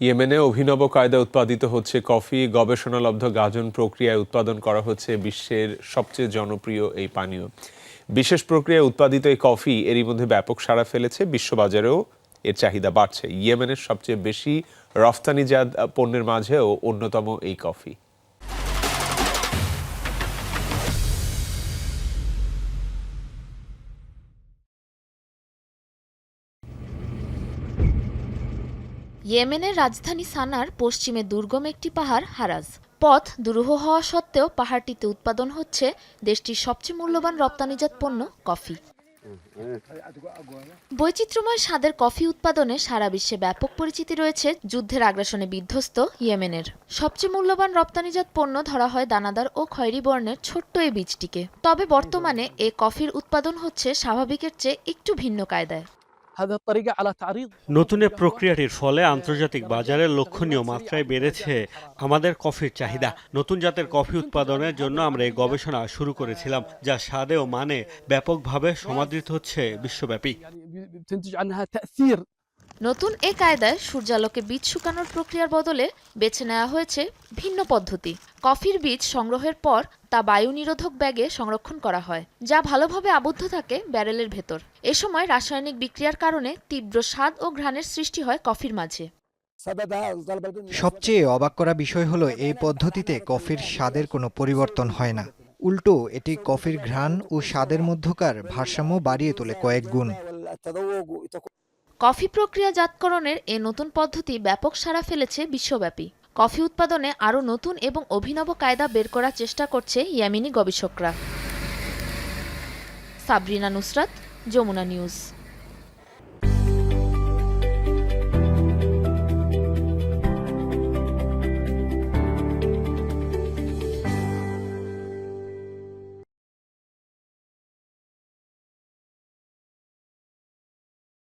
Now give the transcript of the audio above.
ইয়েমেনে অভিনব কায়দা উৎপাদিত হচ্ছে কফি, গবেষণালব্ধ গাজন প্রক্রিয়ায় উৎপাদন করা হচ্ছে বিশ্বের সবচেয়ে জনপ্রিয় এই পানীয়। বিশেষ প্রক্রিয়ায় উৎপাদিত এই কফি এরই মধ্যে ব্যাপক সাড়া ফেলেছে বিশ্ববাজারেও। এর চাহিদা বাড়ছে। ইয়েমেনের সবচেয়ে বেশি রফতানিজাত পণ্যের মাঝেও অন্যতম এই কফি। ইয়েমেনের রাজধানী সানার পশ্চিমে দুর্গম একটি পাহাড়, হারাজ। পথ দুরূহ হওয়া সত্ত্বেও পাহাড়টিতে উৎপাদন হচ্ছে দেশটির সবচেয়ে মূল্যবান রপ্তানিজাত পণ্য, কফি। বৈচিত্র্যময় স্বাদের কফি উৎপাদনে সারা বিশ্বে ব্যাপক পরিচিতি রয়েছে যুদ্ধের আগ্রাসনে বিধ্বস্ত ইয়েমেনের। সবচেয়ে মূল্যবান রপ্তানিজাত পণ্য ধরা হয় দানাদার ও খয়েরি বর্ণের ছোট্ট এই বীজটিকে। তবে বর্তমানে এ কফির উৎপাদন হচ্ছে স্বাভাবিকের চেয়ে একটু ভিন্ন কায়দায়। নতুনের প্রক্রিয়াটির ফলে আন্তর্জাতিক বাজারে লক্ষণীয় মাত্রায় বেড়েছে আমাদের কফির চাহিদা। নতুন জাতের কফি উৎপাদনের জন্য আমরা এই গবেষণা শুরু করেছিলাম যা স্বাদে ও মানে ব্যাপকভাবে সমাদৃত হচ্ছে বিশ্বব্যাপী। নতুন এ কায়দায় সূর্যালোকে বীজ শুকানোর প্রক্রিয়ার বদলে বেছে নেওয়া হয়েছে ভিন্ন পদ্ধতি। কফির বীজ সংগ্রহের পর তা বায়ু নিরোধক ব্যাগে সংরক্ষণ করা হয়, যা ভালোভাবে আবদ্ধ থাকে ব্যারেলের ভেতর। এ সময় রাসায়নিক বিক্রিয়ার কারণে তীব্র স্বাদ ও ঘ্রাণের সৃষ্টি হয় কফির মাঝে। সবচেয়ে অবাক করা বিষয় হলো, এই পদ্ধতিতে কফির স্বাদের কোনো পরিবর্তন হয় না। উল্টো, এটি কফির ঘ্রাণ ও স্বাদের মধ্যকার ভারসাম্য বাড়িয়ে তোলে কয়েক গুণ। কফি প্রক্রিয়াজাতকরণের এ নতুন পদ্ধতি ব্যাপক সাড়া ফেলেছে বিশ্বব্যাপী। কফি উৎপাদনে আরও নতুন এবং অভিনব কায়দা বের করার চেষ্টা করছে ইয়ামিনী গবেষকরা। সাবরিনা নুসরাত, যমুনা নিউজ।